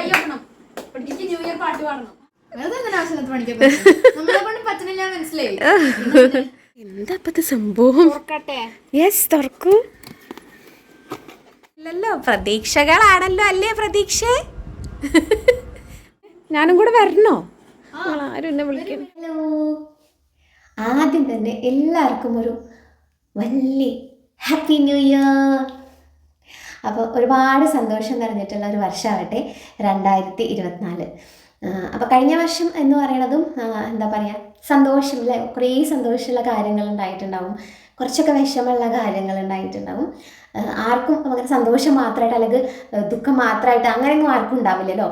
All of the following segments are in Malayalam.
കൈ വെക്കണം എനിക്ക് ന്യൂ ഇയർ പാട്ട് പാടണം. എന്താ സംഭവം? യെസ് തുറക്കൂ. പ്രതീക്ഷകളാണല്ലോ അല്ലേ പ്രതീക്ഷ? ഞാനും കൂടെ വരണോ? ആരും എന്നെ ഹലോ. ആദ്യം തന്നെ എല്ലാവർക്കും ഒരു വലിയ ഹാപ്പി ന്യൂ ഇയർ അപ്പോൾ ഒരുപാട് സന്തോഷം നിറഞ്ഞിട്ടുള്ള ഒരു വർഷമാവട്ടെ രണ്ടായിരത്തി ഇരുപത്തിനാല് അപ്പോൾ കഴിഞ്ഞ വർഷം എന്ന് പറയണതും എന്താ പറയുക സന്തോഷം അല്ലേ കുറേ സന്തോഷമുള്ള കാര്യങ്ങൾ ഉണ്ടായിട്ടുണ്ടാവും. കുറച്ചൊക്കെ വിഷമമുള്ള കാര്യങ്ങൾ ഉണ്ടായിട്ടുണ്ടാവും. ആർക്കും അങ്ങനെ സന്തോഷം മാത്രമായിട്ട് അല്ലെങ്കിൽ ദുഃഖം മാത്രമായിട്ട് അങ്ങനെയൊന്നും ആർക്കും ഉണ്ടാവില്ലല്ലോ.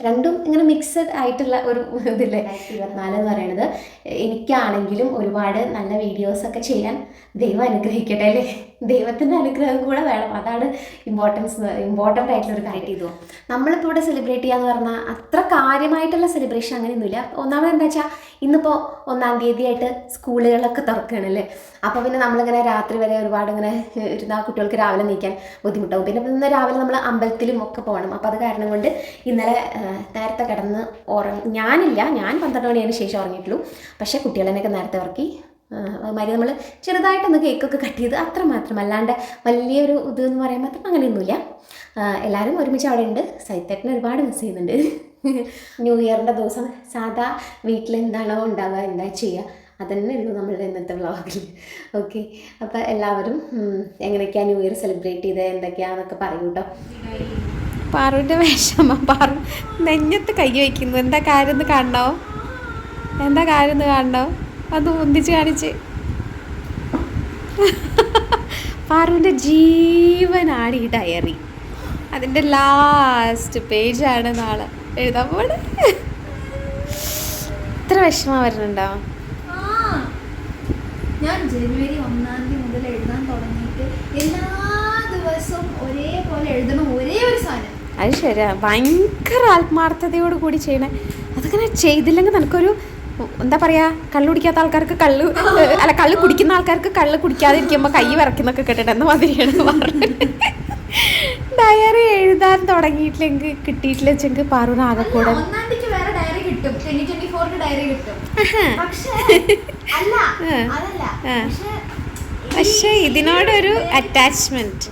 രണ്ടും ഇങ്ങനെ മിക്സഡ് ആയിട്ടുള്ള ഒരു ഇതില്ലേ? ഇരുപത്തിനാല് എന്ന് പറയുന്നത് എനിക്കാണെങ്കിലും ഒരുപാട് നല്ല വീഡിയോസൊക്കെ ചെയ്യാൻ ദൈവം അനുഗ്രഹിക്കട്ടെ അല്ലേ? ദൈവത്തിന്റെ അനുഗ്രഹം കൂടെ വേണം. അതാണ് ഇമ്പോർട്ടൻസ് ഇമ്പോർട്ടന്റ് ആയിട്ടുള്ള ഒരു കാര്യം. ചെയ്തു? നമ്മളിപ്പോൾ ഇവിടെ സെലിബ്രേറ്റ് ചെയ്യാന്ന് പറഞ്ഞാൽ അത്ര കാര്യമായിട്ടുള്ള സെലിബ്രേഷൻ അങ്ങനെയൊന്നുമില്ല. ഒന്നാമത് എന്താ വെച്ചാൽ ഇന്നിപ്പോൾ ഒന്നാം തീയതി ആയിട്ട് സ്കൂളുകളൊക്കെ തുറക്കുകയാണ് അല്ലേ? അപ്പോൾ പിന്നെ നമ്മളിങ്ങനെ രാത്രി വരെ ഒരുപാട് ഇങ്ങനെ ഇരുന്ന കുട്ടികൾക്ക് രാവിലെ നീക്കാൻ ബുദ്ധിമുട്ടാവും. പിന്നെ ഇന്ന് രാവിലെ നമ്മൾ അമ്പലത്തിലും ഒക്കെ പോകണം. അപ്പോൾ അത് കാരണം കൊണ്ട് ഇന്നലെ നേരത്തെ കിടന്ന് ഉറങ്ങി. ഞാനില്ല ഞാൻ പന്ത്രണ്ട് മണിയതിന് ശേഷം ഉറങ്ങിയിട്ടുള്ളൂ. പക്ഷേ കുട്ടികളെന്നൊക്കെ നേരത്തെ ഉറക്കി. അതുമാതിരി നമ്മൾ ചെറുതായിട്ടൊന്ന് കേക്കൊക്കെ കട്ട് ചെയ്ത് അത്ര മാത്രം. അല്ലാണ്ട് വലിയൊരു ഇത് എന്ന് പറയാൻ മാത്രം അങ്ങനെയൊന്നുമില്ല. എല്ലാവരും ഒരുമിച്ച് അവിടെ ഉണ്ട് സൈത്തേട്ടനെ ഒരുപാട് മിസ് ചെയ്യുന്നുണ്ട്. ന്യൂ ഇയറിന്റെ ദിവസം സാധാ വീട്ടിൽ എന്താണോ ഉണ്ടാവുക എന്താ ചെയ്യുക അതന്നെ ഉള്ളൂ നമ്മളുടെ ഇന്നത്തെ വ്ളോഗിൽ ഓക്കെ അപ്പോൾ എല്ലാവരും എങ്ങനെയൊക്കെയാണ് ന്യൂ ഇയർ സെലിബ്രേറ്റ് ചെയ്തത് എന്തൊക്കെയാണെന്നൊക്കെ പറയൂ കേട്ടോ പാറുവിന്റെ വിഷമം. പാറു നെഞ്ഞത്ത് കൈ വയ്ക്കുന്നു. എന്താ കാര്യം എന്ന് കാണണോ? എന്താ കാര്യം എന്ന് കാണണോ? അത് ഒന്നിച്ച് കാണിച്ച്. പാറുവിന്റെ ജീവനാണ് ഈ ഡയറി. അതിന്റെ ലാസ്റ്റ് പേജാണ് നാളെ. എഴുതാൻ പോണേ. ഇത്ര വിഷമം വരുന്നുണ്ടോ? ഞാൻ ജനുവരി ഒന്നാം തീയതി മുതൽ എഴുതാൻ തുടങ്ങിയിട്ട് എല്ലാ ദിവസവും ഒരേപോലെ എഴുതണം. ഒരേ ഒരു സാധനം. അത് ശരിയാണ് ഭയങ്കര ആത്മാർത്ഥതയോട് കൂടി ചെയ്യണേ. അതങ്ങനെ ചെയ്തില്ലെങ്കിൽ നമുക്കൊരു എന്താ പറയാ കള്ളു കുടിക്കാത്ത ആൾക്കാർക്ക് കള്ളു അല്ല കള്ളു കുടിക്കുന്ന ആൾക്കാർക്ക് കള്ളു കുടിക്കാതിരിക്കുമ്പോൾ കൈ വിറക്കുന്നൊക്കെ കേട്ടിട്ട് എന്ന മാതിരിയാണ് പറഞ്ഞത് ഡയറി എഴുതാൻ തുടങ്ങിയിട്ടില്ലെങ്കിൽ കിട്ടിയിട്ടില്ല ചെങ്ക് ആകെ കൂടെ പക്ഷെ ഇതിനോടൊരു അറ്റാച്ച്മെന്റ്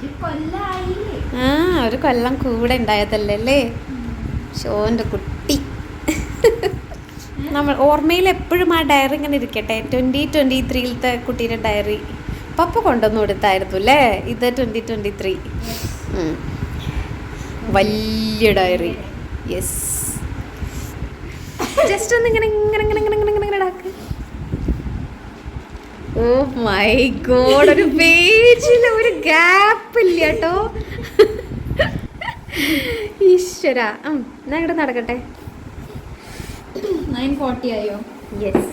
ആ ഒരു കൊല്ലം കൂടെ ഉണ്ടായതല്ലേ ഷോന്റെ കുട്ടി. നമ്മൾ ഓർമ്മയിൽ എപ്പോഴും ആ ഡയറി ഇങ്ങനെ ഇരിക്കട്ടെ? ട്വന്റി ട്വന്റി ത്രീയിലത്തെ കുട്ടീന്റെ ഡയറി പപ്പ കൊണ്ടുവന്ന് കൊടുത്തായിരുന്നു അല്ലേ? ഇത് ട്വന്റി ട്വന്റി ത്രീ വലിയ ഡയറി യെസ് ജസ്റ്റ് ഒന്ന് ഇങ്ങനെ ഇങ്ങനെ ഇങ്ങനെ ഇങ്ങനെ ഇങ്ങനെ ഇങ്ങനെ ഇടാക്ക്. ഓ മൈ ഗോഡ് ഒരു പേജിൽ ഒരു ഗ്യാപ്പ് ഇല്ല കേട്ടോ. ഈശ്വര. എന്നാ ഇവിടെ നടക്കട്ടെ? നയൻ ഫോർട്ടി ആയോ? യെസ്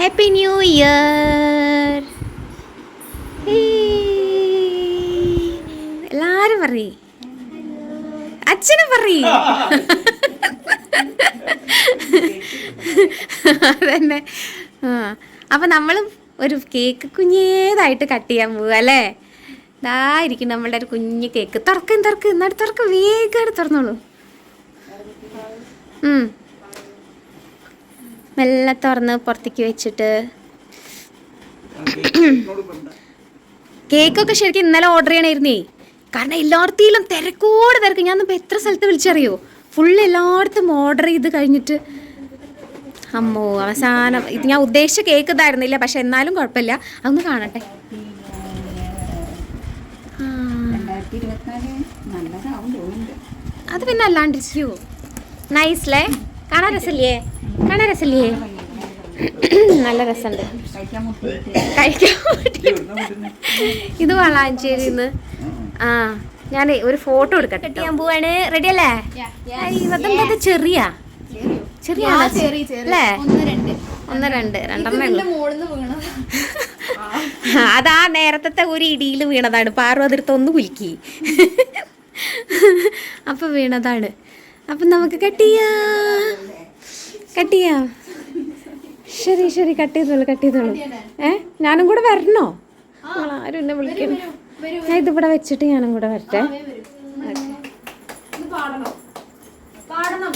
ഹാപ്പി ന്യൂ ഇയർ എല്ലാരും പറയേ. അച്ഛനും പറയ്. അതന്നെ ആ അപ്പം നമ്മളും ഒരു കേക്ക് കുഞ്ഞേതായിട്ട് കട്ട് ചെയ്യാൻ പോവുക അല്ലേ? ഇതായിരിക്കും നമ്മളുടെ ഒരു കുഞ്ഞ് കേക്ക് തുറക്കും തുറക്കും. എന്നിട്ട് തുറക്ക്. വേഗം തുറന്നോളൂ. മെല്ലെ തുറന്ന് പുറത്തേക്ക് വെച്ചിട്ട്. കേക്കൊക്കെ ശരിക്കും ഇന്നലെ ഓർഡർ ചെയ്യണമായിരുന്നേ കാരണം എല്ലായിടത്തിലും തിരക്കോട് തിരക്ക്. ഞാൻ ഇപ്പം എത്ര സ്ഥലത്ത് വിളിച്ചറിയോ? ഫുൾ എല്ലായിടത്തും ഓർഡർ ചെയ്ത് കഴിഞ്ഞിട്ട് അമ്മോ അവസാനം. ഇത് ഞാൻ ഉദ്ദേശിച്ച കേക്ക് ഇതായിരുന്നില്ല പക്ഷെ എന്നാലും കുഴപ്പമില്ല. അതൊന്ന് കാണട്ടെ. അത് പിന്നെ അല്ലാണ്ട് നൈസ്ലേ കാണാൻ രസമില്ലേ? കാണാൻ രസമില്ലേ? നല്ല രസമുണ്ട്. കഴിക്കാൻ ഇത് വളാഞ്ചേരി ആ ഞാൻ ഒരു ഫോട്ടോ എടുക്കട്ടെ ഞാൻ പോവാണ്. റെഡി അല്ലേ? അതെന്താ ചെറിയ? ചെറിയ അല്ലേ? ഒന്ന് രണ്ട്. രണ്ടെണ്ണം അതാ നേരത്തെ ഒരു ഇടിയിൽ വീണതാണ്. പാറു അതിർത്ത് ഒന്ന് കുലുക്കി. അപ്പൊ വീണതാണ്. അപ്പൊ നമുക്ക് കട്ടിയാ കട്ടിയാ ശരി ശരി. കട്ട് ചെയ്തോളൂ കട്ട് ചെയ്തോളൂ. ഏ? ഞാനും കൂടെ വരണോ? ആരും എന്നെ വിളിക്കണം ഞാൻ ഇതിവിടെ വെച്ചിട്ട് ഞാനും കൂടെ വരട്ടെ. പാടണം. പാടണം.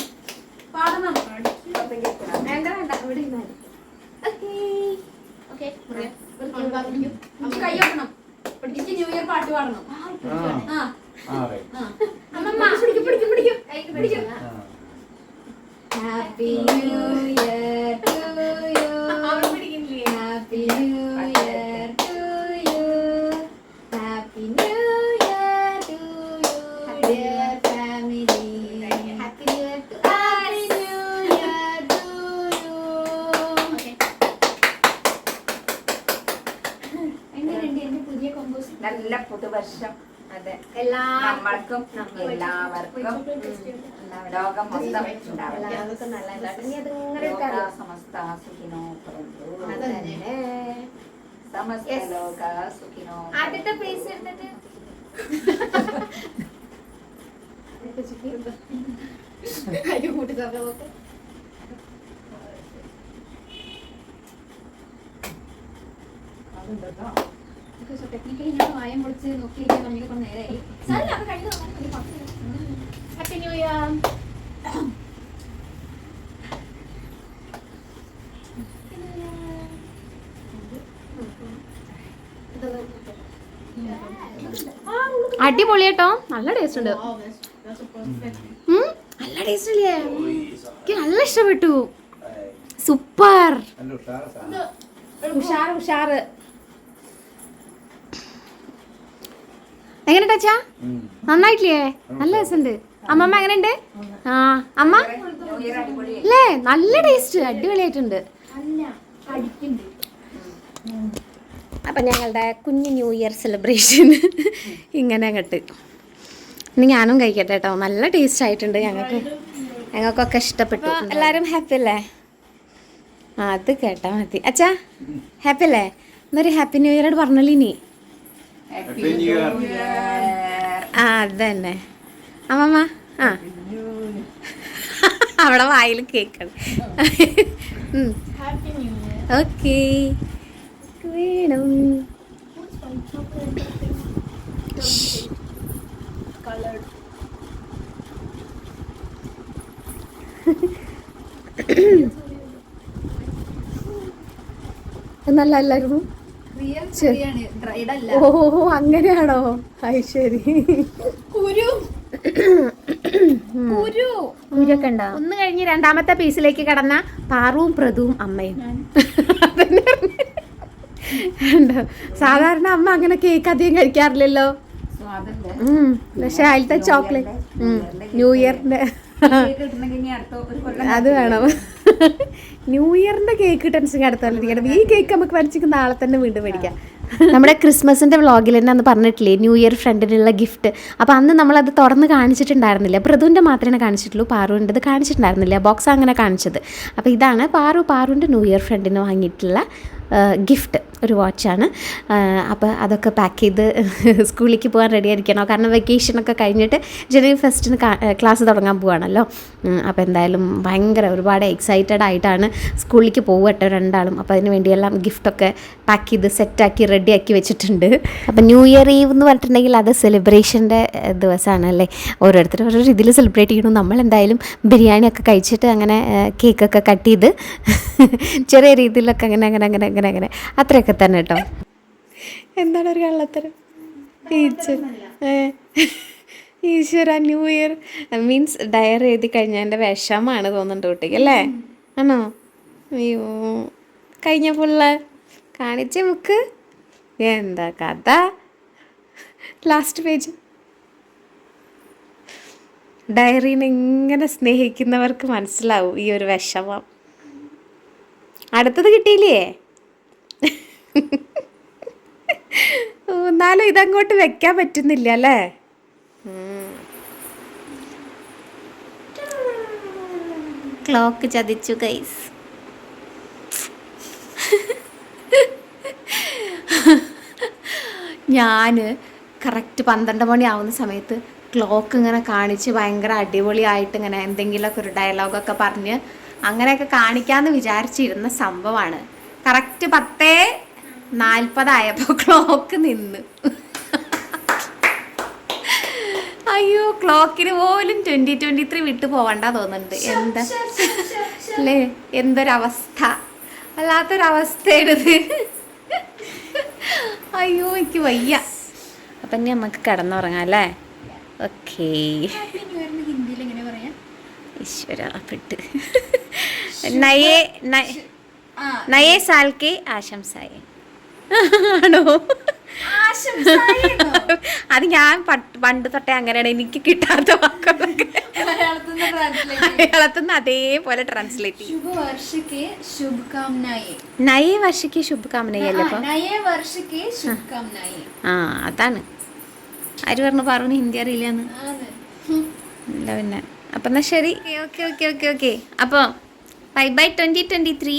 ന്യൂ ഇയർ പാട്ട് പാടണം ആ ആ റൈറ്റ് ആ അമ്മമ്മ പിടിക്കും പിടിക്കും പിടിക്കും പിടിക്കും happy new year to you happy new year to you happy new year to you dear family happy new year to happy new year to you എങ്ങനെയുണ്ട് എന്റെ പുതിയ കോമ്പോസ് നല്ല പുതുവർഷം അതെ എല്ലാ നമ്മൾക്കും എല്ലാവർക്കും ലോകം മൊത്തം നല്ല സമസ്ത സുഖിനോ. സമസ്ത Yes. ലോക സുഖിനോ ആദ്യത്തെ പേസ് എടുത്തിട്ട് നോക്ക്. technically ഞാൻ വായം പൊളിച്ച് നോക്കിയിരിക്കാൻ നമ്മൾ നേരെ നേരമായി. സാരമില്ല, അത് കഴിഞ്ഞ് പത്ത്. Happy New Year. അടിപൊളി കേട്ടോ. നല്ല ടേസ്റ്റ് ഉണ്ട്. നല്ല ടേസ്റ്റ് ഇല്ലേ? എനിക്ക് നല്ല ഇഷ്ടപ്പെട്ടു. സൂപ്പർ. ഉഷാറ് ഉഷാറ്. എങ്ങനെ ടച്ചാ? നന്നായിട്ടില്ലേ? നല്ല രസമുണ്ട്. അമ്മമ്മ എങ്ങനെയുണ്ട്? ആ അമ്മ? ന്യൂ ഇയർ അടിപൊളി അല്ലേ നല്ല ടേസ്റ്റ് അടിപൊളിയായിട്ടുണ്ട്. അപ്പം ഞങ്ങളുടെ കുഞ്ഞ് ന്യൂ ഇയർ സെലിബ്രേഷൻ ഇങ്ങനെ അങ്ങട്ട്. ഇനി ഞാനും കഴിക്കട്ടെ കേട്ടോ നല്ല ടേസ്റ്റ് ആയിട്ടുണ്ട് ഞങ്ങൾക്ക്. ഞങ്ങൾക്കൊക്കെ ഇഷ്ടപ്പെട്ടു. എല്ലാവരും ഹാപ്പി അല്ലേ? ആ അത് കേട്ടാൽ മതി. അച്ഛാ ഹാപ്പി അല്ലേ? എന്നൊരു ഹാപ്പി ന്യൂ ഇയർ പറഞ്ഞല്ലോ ഇനി. ആ അത് തന്നെ. ന്യൂ ഇയർ ആ അതന്നെ അമ്മമ്മ ആ. അവിടെ വായിൽ കേക്കണം ഓക്കെ. വേണം. കളർഡ് നല്ല അല്ലായിരുന്നു? റിയൽ ശരി. ഡ്രൈഡ് അല്ല. ഓ അങ്ങനെയാണോ? അത് ശരി. കുരു. കുരു. കുരൊക്കെ ഉണ്ടോ? ഒന്ന് കഴിഞ്ഞ് രണ്ടാമത്തെ പീസിലേക്ക് കടന്ന പാറുവും പ്രതുവും അമ്മയും. സാധാരണ അമ്മ അങ്ങനെ കേക്ക് അധികം കഴിക്കാറില്ലല്ലോ. പക്ഷെ അതിലത്തെ ചോക്ലേറ്റ് ന്യൂ ഇയറിന്റെ അത് വേണം. ന്യൂ ഇയറിന്റെ കേക്ക് ടെൻഷൻ അടുത്താലിരിക്കണം ഈ കേക്ക് നമുക്ക് വരച്ചിട്ട് നാളെ തന്നെ വീണ്ടും മേടിക്കാം. നമ്മുടെ ക്രിസ്മസിന്റെ വ്ളോഗിൽ തന്നെ അന്ന് പറഞ്ഞിട്ടില്ലേ ന്യൂ ഇയർ ഫ്രണ്ടിനുള്ള ഗിഫ്റ്റ് അപ്പോൾ അന്ന് നമ്മൾ അത് തുറന്ന് കാണിച്ചിട്ടുണ്ടായിരുന്നില്ല. പ്രതുവിന്റെ മാത്രമേ കാണിച്ചിട്ടുള്ളൂ പാറുവിന്റെത് കാണിച്ചിട്ടുണ്ടായിരുന്നില്ല. ബോക്സ് അങ്ങനെ കാണിച്ചത്. അപ്പോൾ ഇതാണ് പാറു പാറുവിന്റെ ന്യൂ ഇയർ ഫ്രണ്ടിന് വാങ്ങിയിട്ടുള്ള ഗിഫ്റ്റ് ഒരു വാച്ചാണ് അപ്പോൾ അതൊക്കെ പാക്ക് ചെയ്ത് സ്കൂളിലേക്ക് പോകാൻ റെഡി ആയിരിക്കണോ. കാരണം വെക്കേഷനൊക്കെ കഴിഞ്ഞിട്ട് ജനുവരി ഫസ്റ്റിന് ക്ലാസ് തുടങ്ങാൻ പോവാണല്ലോ. അപ്പോൾ എന്തായാലും ഭയങ്കര ഒരുപാട് എക്സൈറ്റഡ് ആയിട്ടാണ് സ്കൂളിലേക്ക് പോകട്ടെ രണ്ടാളും. അപ്പോൾ അതിന് വേണ്ടിയെല്ലാം ഗിഫ്റ്റൊക്കെ പാക്ക് ചെയ്ത് സെറ്റാക്കി റെഡിയാക്കി വെച്ചിട്ടുണ്ട്. അപ്പം ന്യൂ ഇയർ ഈവ് എന്ന് പറഞ്ഞിട്ടുണ്ടെങ്കിൽ അത് സെലിബ്രേഷന്റെ ദിവസമാണ് അല്ലേ? ഓരോരുത്തരും ഓരോ രീതിയിൽ സെലിബ്രേറ്റ് ചെയ്യണം. നമ്മൾ എന്തായാലും ബിരിയാണിയൊക്കെ കഴിച്ചിട്ട് അങ്ങനെ കേക്കൊക്കെ കട്ട് ചെയ്ത് ചെറിയ രീതിയിലൊക്കെ അങ്ങനെ അങ്ങനെ അങ്ങനെ അങ്ങനെ അങ്ങനെ. അത്രയൊക്കെ തന്നെ കേട്ടോ. എന്താണ് ഒരു കള്ളത്തരം? ഈശ്വര ന്യൂ ഇയർ മീൻസ് ഡയറി എഴുതി കഴിഞ്ഞാൽ എന്റെ വിഷമാണ് തോന്നുന്നുണ്ട് കുട്ടിക്ക് അല്ലേ? ആണോ? അയ്യോ. കഴിഞ്ഞ പുള്ള കാണിച്ച ബുക്ക്. എന്താ കഥ? ലാസ്റ്റ് പേജ് ഡയറീനെ ഇങ്ങനെ സ്നേഹിക്കുന്നവർക്ക് മനസ്സിലാവും ഈ ഒരു വിഷമം. അടുത്തത് കിട്ടിയില്ലേ? എന്നാലും ഇതങ്ങോട്ട് വെക്കാൻ പറ്റുന്നില്ല അല്ലേ? ക്ലോക്ക് ചതിച്ചു ഗൈസ് ഞാൻ കറക്റ്റ് പന്ത്രണ്ട് മണിയാവുന്ന സമയത്ത് ക്ലോക്ക് ഇങ്ങനെ കാണിച്ച് ഭയങ്കര അടിപൊളിയായിട്ട് ഇങ്ങനെ എന്തെങ്കിലുമൊക്കെ ഒരു ഡയലോഗൊക്കെ പറഞ്ഞ് അങ്ങനെയൊക്കെ കാണിക്കാമെന്ന് വിചാരിച്ചിരുന്ന സംഭവമാണ് കറക്റ്റ് പത്തേ നാൽപ്പതായപ്പോൾ ക്ലോക്ക് നിന്ന്. അയ്യോ ക്ലോക്കിന് പോലും ട്വന്റി ട്വന്റി ത്രീ വിട്ടു പോകണ്ട തോന്നുന്നുണ്ട്. എന്താ? അല്ലേ? എന്തൊരവസ്ഥ? വല്ലാത്തൊരവസ്ഥയാണിത്. അയ്യോ എനിക്ക് വയ്യ. അപ്പം ഇനി നമുക്ക് കിടന്നുറങ്ങാം അല്ലേ? ഓക്കേ. ഹിന്ദിയിൽ എങ്ങനെ പറയാം? ഈശ്വര പെട്ട്. നയേ നയേ സാൽക്കെ ആശംസായേ. ആണോ? അത് ഞാൻ പണ്ട് തൊട്ടേ അങ്ങനെയാണ് എനിക്ക് കിട്ടാത്ത വാക്കുകളൊക്കെ. അതേപോലെ ട്രാൻസ്ലേറ്റ് ചെയ്യും. നയേ വർഷയ്ക്ക് ശുഭകാമനയല്ലേ ആ അതാണ്. ആര് പറഞ്ഞു? പറഞ്ഞു ഹിന്ദി അറിയില്ല പിന്നെ? അപ്പൊ എന്നാ ശരി. ഓക്കെ ഓക്കെ ഓക്കെ ഓക്കെ അപ്പൊ bye bye twenty twenty three.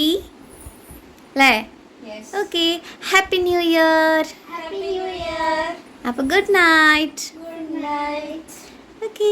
അല്ലേ ഓക്കെ. Happy new year. അപ്പോൾ good night Good night. Okay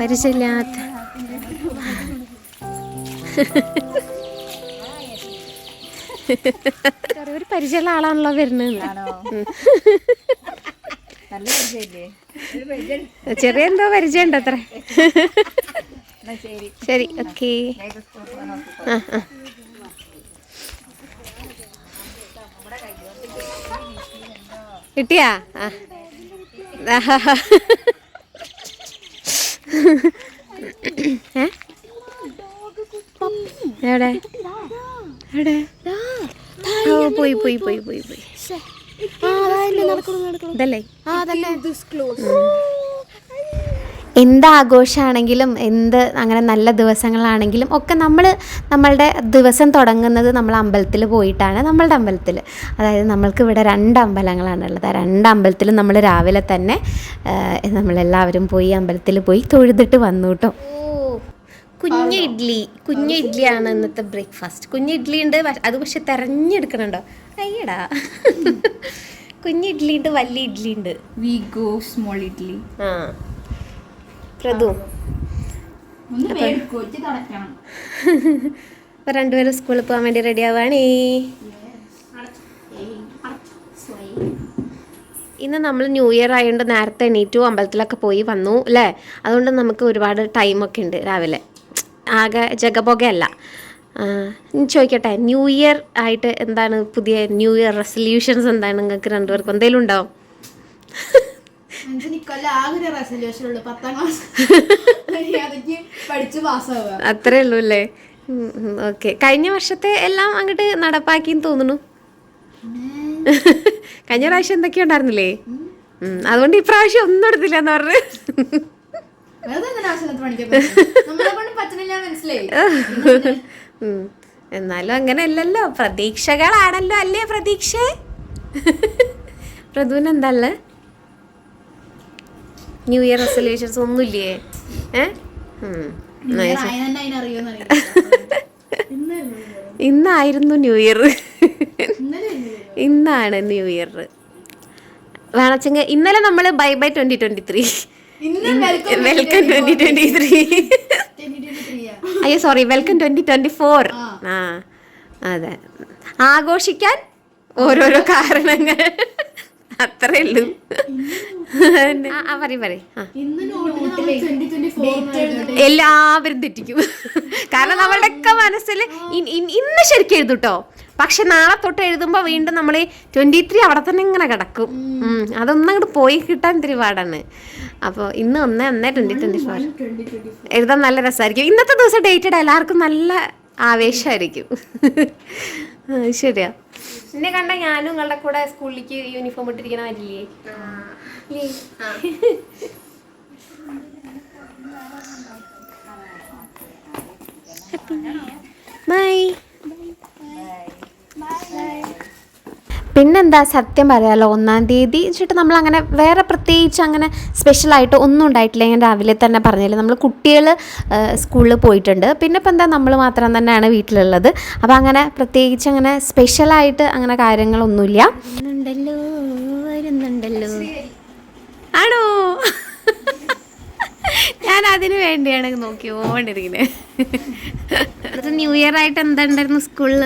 പരിചയമില്ലാത്ത. ഒരു പരിചയമുള്ള ആളാണല്ലോ വരുന്നത് ചെറിയ എന്തോ പരിചയം ഉണ്ട് അത്ര. ശരി. ഓക്കെ. ആ ആ. കിട്ടിയാ? ആ? എവിടെ? എവിടെ? ഓ പോയി പോയി പോയി പോയി പോയി ഇതല്ലേ? എന്ത് ആഘോഷമാണെങ്കിലും എന്ത് അങ്ങനെ നല്ല ദിവസങ്ങളാണെങ്കിലും ഒക്കെ നമ്മൾ നമ്മളുടെ ദിവസം തുടങ്ങുന്നത് നമ്മൾ അമ്പലത്തിൽ പോയിട്ടാണ് നമ്മളുടെ അമ്പലത്തിൽ. അതായത് നമ്മൾക്ക് ഇവിടെ രണ്ട് അമ്പലങ്ങളാണുള്ളത് ആ രണ്ട് അമ്പലത്തിലും നമ്മൾ രാവിലെ തന്നെ നമ്മളെല്ലാവരും പോയി അമ്പലത്തിൽ പോയി തൊഴുതിട്ട് വന്നു കേട്ടോ. കുഞ്ഞു ഇഡ്ഡലി കുഞ്ഞു ഇഡ്ഡലിയാണ് ഇന്നത്തെ ബ്രേക്ക്ഫാസ്റ്റ്. കുഞ്ഞു ഇഡ്ഡലി ഉണ്ട് അത് പക്ഷെ തെരഞ്ഞെടുക്കണുണ്ടോ? അയ്യടാ. കുഞ്ഞു ഇഡ്ഡലി ഉണ്ട് വലിയ ഇഡ്ഡലി ഉണ്ട്. We go small idli. ആ. പ്രതു അപ്പൊ രണ്ടുപേരും സ്കൂളിൽ പോകാൻ വേണ്ടി റെഡി ആവാണേ. ഇന്ന് നമ്മൾ ന്യൂ ഇയർ ആയതുകൊണ്ട് നേരത്തെ എണീറ്റു അമ്പലത്തിലൊക്കെ പോയി വന്നു അല്ലേ അതുകൊണ്ട് നമുക്ക് ഒരുപാട് ടൈമൊക്കെ ഉണ്ട് രാവിലെ. ആകെ ഞാൻ ചോദിക്കട്ടെ ന്യൂ ഇയർ ആയിട്ട് എന്താണ് പുതിയ ന്യൂ ഇയർ റെസൊല്യൂഷൻസ് എന്താണ് നിങ്ങൾക്ക് രണ്ടുപേർക്കും? എന്തെങ്കിലും ഉണ്ടോ? അത്രേ ഉള്ളൂ അല്ലേ? ഓക്കെ കഴിഞ്ഞ വർഷത്തെ എല്ലാം അങ്ങോട്ട് നടപ്പാക്കിന്ന് തോന്നുന്നു. കഴിഞ്ഞ പ്രാവശ്യം എന്തൊക്കെയോ ഉണ്ടായിരുന്നില്ലേ? അതുകൊണ്ട് ഇപ്രാവശ്യം ഒന്നും എടുത്തില്ല എന്ന് പറഞ്ഞു. എന്നാലും അങ്ങനെയല്ലല്ലോ. പ്രതീക്ഷകളാണല്ലോ അല്ലേ പ്രതീക്ഷ? പ്രതുവിന് എന്തല്ലേ ന്യൂ ഇയർ റെസൊല്യൂഷൻസ് ഒന്നുമില്ലേ? ഏ? ഉം. ആയി തന്നെ അതിനറിയോന്ന് ഇന്നായിരുന്നു ന്യൂ ഇയർ ഇന്നാണ് ന്യൂ ഇയർ വേണച്ചെങ്കിൽ ഇന്നലെ നമ്മൾ bye bye twenty twenty three welcome twenty twenty three അയ്യോ sorry welcome twenty twenty four ആ അതെ. ആഘോഷിക്കാൻ ഓരോരോ കാരണങ്ങൾ. അത്രേ ഉള്ളൂ. പറയും പറയും. എല്ലാവരും തെറ്റിക്കും. കാരണം നമ്മളുടെയൊക്കെ മനസ്സിൽ ഇന്ന് ശരിക്കും എഴുതും പക്ഷെ നാളെ തൊട്ട് എഴുതുമ്പോൾ വീണ്ടും നമ്മൾ ട്വന്റി ത്രീ അവിടെ തന്നെ ഇങ്ങനെ കിടക്കും. അതൊന്നും അങ്ങോട്ട് പോയി കിട്ടാൻ ഇത്തിരി പാടാണ്. അപ്പോൾ ഇന്ന് ഒന്ന് ഒന്ന് ട്വന്റി ട്വന്റി ഫോർ എഴുതാൻ നല്ല രസമായിരിക്കും ഇന്നത്തെ ദിവസം ഡേറ്റഡ് എല്ലാവർക്കും നല്ല ആവേശമായിരിക്കും ശരിയാ. എന്നെ കണ്ട ഞാനും നിങ്ങളുടെ കൂടെ സ്കൂളിലേക്ക് യൂണിഫോം ഇട്ടിരിക്കണ വരില്ലേ ബൈ ബൈ പിന്നെന്താ സത്യം പറയാലോ ഒന്നാം തീയതി വെച്ചിട്ട് നമ്മൾ അങ്ങനെ വേറെ പ്രത്യേകിച്ച് അങ്ങനെ സ്പെഷ്യലായിട്ട് ഒന്നും ഉണ്ടായിട്ടില്ല. ഞാൻ രാവിലെ തന്നെ പറഞ്ഞില്ല നമ്മൾ കുട്ടികൾ സ്കൂളിൽ പോയിട്ടുണ്ട്. പിന്നെ ഇപ്പം എന്താ നമ്മൾ മാത്രം തന്നെയാണ് വീട്ടിലുള്ളത്. അപ്പോൾ അങ്ങനെ പ്രത്യേകിച്ച് അങ്ങനെ സ്പെഷ്യലായിട്ട് അങ്ങനെ കാര്യങ്ങളൊന്നുമില്ല. ഉണ്ടല്ലോ വരുന്നുണ്ടല്ലോ. ആണോ? ഞാൻ അതിന് വേണ്ടിയാണ് നോക്കി പോകേണ്ടിരിക്കുന്നത് ന്യൂ ഇയർ ആയിട്ട് എന്താ ഉണ്ടായിരുന്നു സ്കൂളിൽ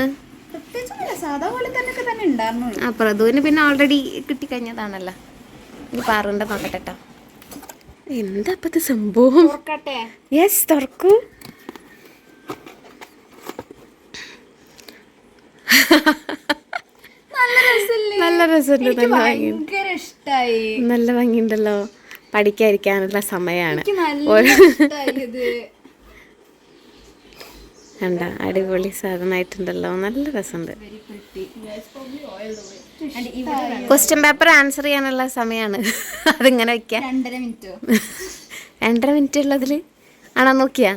പ്രത്യേകിച്ചൊന്നുമില്ല. സാധാ പോലെ തന്നെ തന്നെ ഉണ്ടായിരുന്നുള്ളൂ. ആ പ്രതുവിന് പിന്നെ ഓൾറെഡി കിട്ടിക്കഴിഞ്ഞതാണല്ലോ. ഇനി പാറുണ്ട നോക്കട്ടെ കേട്ടോ എന്താ അപ്പത്തെ സംഭവം? തുറക്കട്ടെ. യെസ് തുറക്കൂ. നല്ല രസമുണ്ട്. നല്ല ഭംഗി. നല്ല ഇഷ്ടായി. നല്ല ഭംഗിയുണ്ടല്ലോ. പഠിക്കാതിരിക്കാനുള്ള സമയമാണ് എനിക്ക് നല്ല ഒരു ഇഷ്ടായി ഇത് കണ്ട അടിപൊളി സാധനമായിട്ടുണ്ടല്ലോ. നല്ല രസമുണ്ട്. ക്വസ്റ്റ്യൻ പേപ്പർ ആൻസർ ചെയ്യാനുള്ള സമയമാണ് അതിങ്ങനെ വെക്കാം. രണ്ടര മിനിറ്റോ? ഉള്ളതിൽ ആണോ നോക്കിയാ?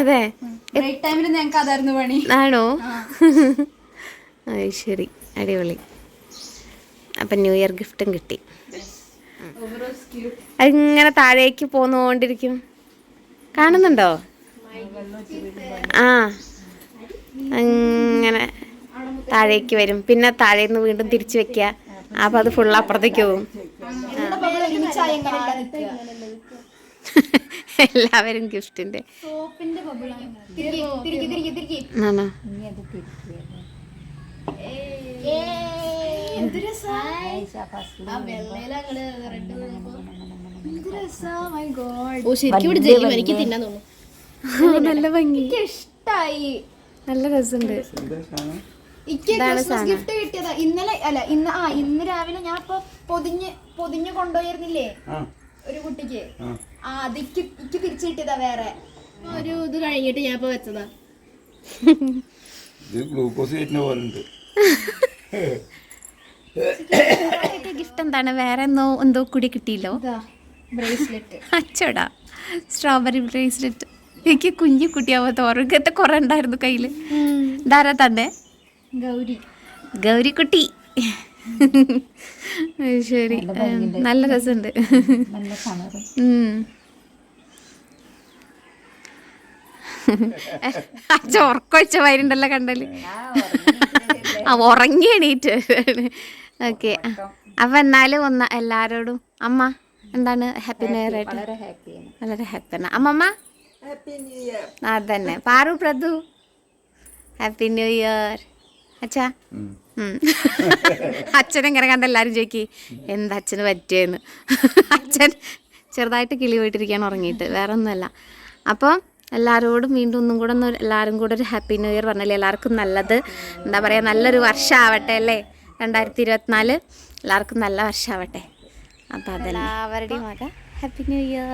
അതെ. ആണോ? അത് ശരി. അടിപൊളി. അപ്പം ന്യൂ ഇയർ ഗിഫ്റ്റും കിട്ടി. അതിങ്ങനെ താഴേക്ക് പോന്നുകൊണ്ടിരിക്കും കാണുന്നുണ്ടോ? ആ അങ്ങനെ താഴേക്ക് വരും. പിന്നെ താഴെ നിന്ന് വീണ്ടും തിരിച്ചു വെക്കുക. അപ്പം അത് ഫുൾ അപ്പുറത്തേക്ക് പോകും. എല്ലാവരും ഗിഫ്റ്റിന്റെ. ഓ ശരിക്കും ഇവിടെ ജയിക്കും എനിക്ക് തിന്നാൻ തോന്നുന്നു. നല്ല ഭംഗി. ഇഷ്ടായി. നല്ല രസമുണ്ട്. ഗിഫ്റ്റ് കിട്ടിയതാ. ഇന്നലെ അല്ല ഇന്ന് ആ ഇന്ന് രാവിലെ ഞാൻ ഇപ്പൊ പൊതിഞ്ഞ് പൊതിഞ്ഞ് കൊണ്ടുപോയിരുന്നില്ലേ? ഒരു കുട്ടിക്ക്. ആ. അത് അതിക്ക് ഇക്ക് തിരിച്ചു കിട്ടിയതാ വേറെ. ഒരു ഇത് കഴിഞ്ഞിട്ട് ഞാൻ ഇപ്പൊ വെച്ചതാ. ഗ്ലൂക്കോസ് ഗിഫ്റ്റ് എന്താണ്? വേറെ എന്തോ എന്തോ കൂടി കിട്ടിയില്ലോ? ബ്രേസ്ലെറ്റ് അച്ചോടാ. സ്ട്രോബെറി ബ്രേസ്ലെറ്റ് എനിക്ക് കുഞ്ഞു കുട്ടിയാവാത്ത ഓർക്കത്തെ കുറെ ഉണ്ടായിരുന്നു കയ്യിൽ ധാരാ തന്നെ? ഗൗരി. ഗൗരിക്കുട്ടി. കുട്ടി ശരി. നല്ല രസമുണ്ട്. വെച്ച വയറുണ്ടല്ലോ കണ്ടൽ. ആ ഉറങ്ങി എണീറ്റ് ഓക്കെ. അപ്പൊ എന്നാലും ഒന്ന് എല്ലാരോടും അമ്മ എന്താണ് ഹാപ്പി ന്യൂ ആയിട്ട്? വളരെ ഹാപ്പിയാണ് അമ്മമ്മ? അതന്നെ. Paru Prabhu happy new year അച്ഛാ. അച്ഛൻ അച്ഛനെങ്ങനെ കണ്ട എല്ലാവരും ചോദിക്കി എന്താ അച്ഛന് പറ്റിയെന്ന്? അച്ഛൻ ചെറുതായിട്ട് കിളി പോയിട്ടിരിക്കാൻ ഉറങ്ങിയിട്ട്. വേറെ ഒന്നുമല്ല അപ്പം എല്ലാവരോടും വീണ്ടും ഒന്നും കൂടെ ഒന്ന് എല്ലാവരും കൂടെ ഒരു ഹാപ്പി ന്യൂ ഇയർ പറഞ്ഞല്ലേ? എല്ലാവർക്കും നല്ലത്. എന്താ പറയുക നല്ലൊരു വർഷമാവട്ടെ അല്ലേ? രണ്ടായിരത്തി ഇരുപത്തിനാല് എല്ലാവർക്കും നല്ല വർഷമാവട്ടെ അപ്പോൾ അതെല്ലാവരുടെയും മക. ഹാപ്പി ന്യൂ ഇയർ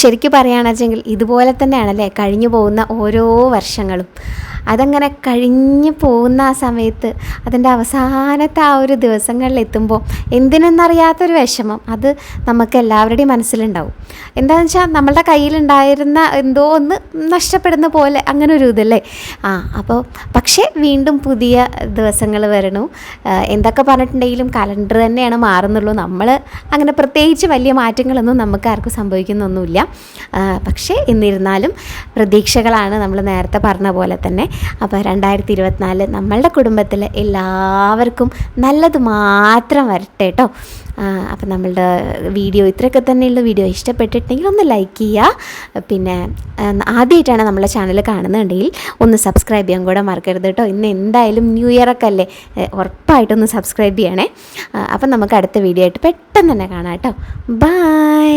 ശരിക്കും പറയുകയാണെച്ചെങ്കിൽ ഇതുപോലെ തന്നെയാണല്ലേ കഴിഞ്ഞു പോകുന്ന ഓരോ വർഷങ്ങളും. അതങ്ങനെ കഴിഞ്ഞു പോകുന്ന ആ സമയത്ത് അതിന്റെ അവസാനത്തെ ആ ഒരു ദിവസങ്ങളിൽ എത്തുമ്പോൾ എന്തിനെന്നറിയാത്തൊരു വിഷമം. അത് നമുക്ക് എല്ലാവരുടെയും മനസ്സിലുണ്ടാവും. എന്താണെന്ന് വെച്ചാൽ നമ്മളുടെ കയ്യിലുണ്ടായിരുന്ന എന്തോ ഒന്ന് നഷ്ടപ്പെടുന്ന പോലെ അങ്ങനെ ഒരു ഇതല്ലേ? ആ അപ്പോൾ പക്ഷേ വീണ്ടും പുതിയ ദിവസങ്ങൾ വരണു. എന്തൊക്കെ പറഞ്ഞിട്ടുണ്ടെങ്കിലും കലണ്ടർ തന്നെയാണ് മാറുന്നുള്ളൂ. നമ്മൾ അങ്ങനെ പ്രത്യേകിച്ച് വലിയ മാറ്റങ്ങളൊന്നും നമുക്ക് ആർക്കും സംഭവിക്കുന്നൊന്നുമില്ല. പക്ഷേ എന്നിരുന്നാലും പ്രതീക്ഷകളാണ് നമ്മൾ നേരത്തെ പറഞ്ഞ പോലെ തന്നെ. അപ്പോൾ രണ്ടായിരത്തി ഇരുപത്തിനാല് നമ്മളുടെ കുടുംബത്തിൽ എല്ലാവർക്കും നല്ലത് മാത്രം വരട്ടെ കേട്ടോ അപ്പം നമ്മളുടെ വീഡിയോ ഇത്രയൊക്കെ തന്നെയുള്ള. വീഡിയോ ഇഷ്ടപ്പെട്ടിട്ടുണ്ടെങ്കിൽ ഒന്ന് ലൈക്ക് ചെയ്യുക പിന്നെ ആദ്യമായിട്ടാണ് നമ്മളെ ചാനൽ കാണുന്നുണ്ടെങ്കിൽ ഒന്ന് സബ്സ്ക്രൈബ് ചെയ്യാൻ കൂടെ മറക്കരുത് കേട്ടോ ഇന്ന് എന്തായാലും ന്യൂ ഇയറൊക്കെ അല്ലേ? ഉറപ്പായിട്ടൊന്ന് സബ്സ്ക്രൈബ് ചെയ്യണേ. അപ്പം നമുക്ക് അടുത്ത വീഡിയോ ആയിട്ട് പെട്ടെന്ന് തന്നെ കാണാം കേട്ടോ ബൈ